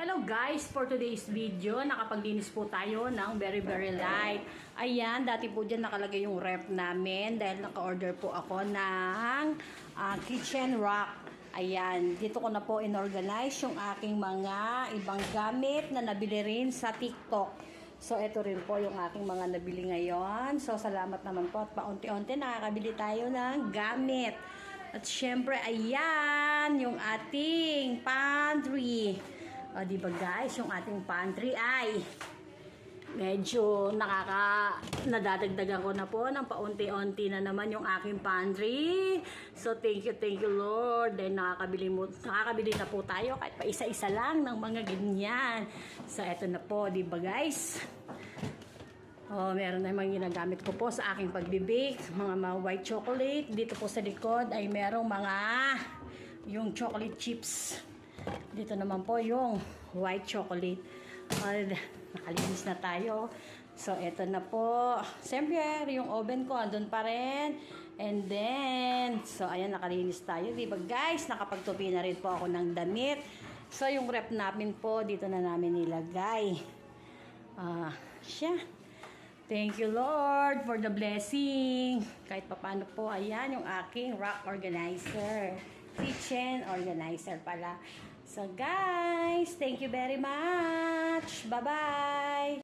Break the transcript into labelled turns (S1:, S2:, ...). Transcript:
S1: Hello guys, for today's video, nakapaglinis po tayo ng very very light. Ayan, dati po dyan nakalagay yung rep namin dahil naka-order po ako ng ah, kitchen rack. Ayan, dito ko na po inorganize yung aking mga ibang gamit na nabili rin sa TikTok. So, ito rin po yung aking mga nabili ngayon. So, salamat naman po at paunti-unti nakakabili tayo ng gamit. At syempre, ayan, yung ating pantry. O, di ba guys, yung ating pantry ay medyo nakaka nadadagdagan ko na po ng paunti-unti na naman yung aking pantry. So thank you, thank you Lord. Dahil nakakabili mo, nakakabili na po tayo kahit pa isa-isa lang ng mga ganyan. So eto na po, di ba guys? Oh, meron na mga ginagamit ko po sa aking pagbibake, mga, mga white chocolate. Dito po sa likod ay merong mga yung chocolate chips. Dito naman po yung white chocolate. Uh, nakalinis na tayo. So, eto na po. Siyempre, yung oven ko, andun pa rin. And then, so, ayan, nakalinis tayo. Diba, guys? Nakapagtupi na rin po ako ng damit. So, yung rep namin po, dito na namin nilagay. Ah, siya. Thank you, Lord, for the blessing. Kahit paano po, ayan, yung aking rock organizer. Kitchen organizer pala. So, guys, thank you very much. Bye-bye.